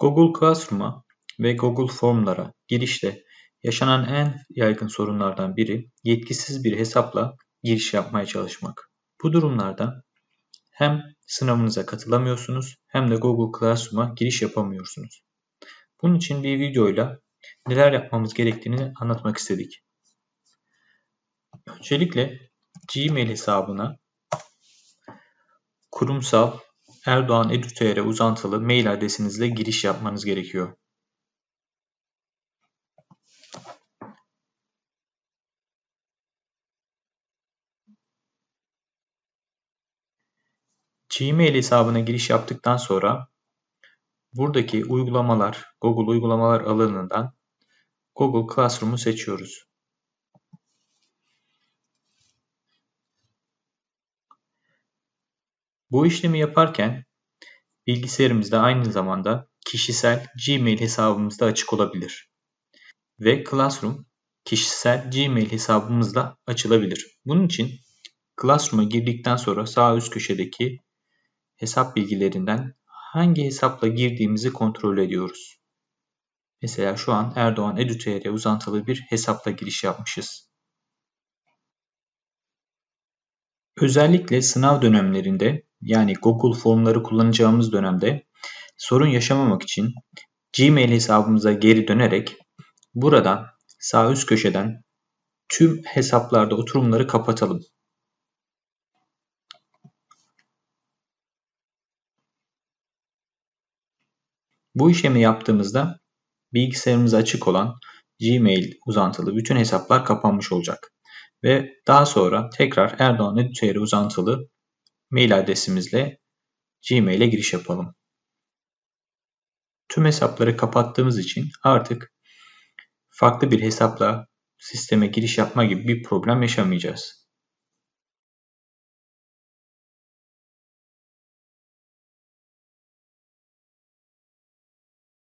Google Classroom'a ve Google Formlara girişte yaşanan en yaygın sorunlardan biri yetkisiz bir hesapla giriş yapmaya çalışmak. Bu durumlarda hem sınavınıza katılamıyorsunuz hem de Google Classroom'a giriş yapamıyorsunuz. Bunun için bir videoyla neler yapmamız gerektiğini anlatmak istedik. Öncelikle Gmail hesabına kurumsal Erdoğan Edu.tr uzantılı mail adresinizle giriş yapmanız gerekiyor. Gmail hesabına giriş yaptıktan sonra buradaki uygulamalar, Google uygulamalar alanından Google Classroom'u seçiyoruz. Bu işlemi yaparken bilgisayarımızda aynı zamanda kişisel Gmail hesabımız da açık olabilir. Ve Classroom kişisel Gmail hesabımızla açılabilir. Bunun için Classroom'a girdikten sonra sağ üst köşedeki hesap bilgilerinden hangi hesapla girdiğimizi kontrol ediyoruz. Mesela şu an Erdoğan Edu.tr uzantılı bir hesapla giriş yapmışız. Özellikle sınav dönemlerinde yani Google formları kullanacağımız dönemde sorun yaşamamak için Gmail hesabımıza geri dönerek buradan sağ üst köşeden tüm hesaplarda oturumları kapatalım. Bu işlemi yaptığımızda bilgisayarımız açık olan Gmail uzantılı bütün hesaplar kapanmış olacak. Ve daha sonra tekrar Erdoğan Editörü uzantılı mail adresimizle Gmail'e giriş yapalım. Tüm hesapları kapattığımız için artık farklı bir hesapla sisteme giriş yapma gibi bir problem yaşamayacağız.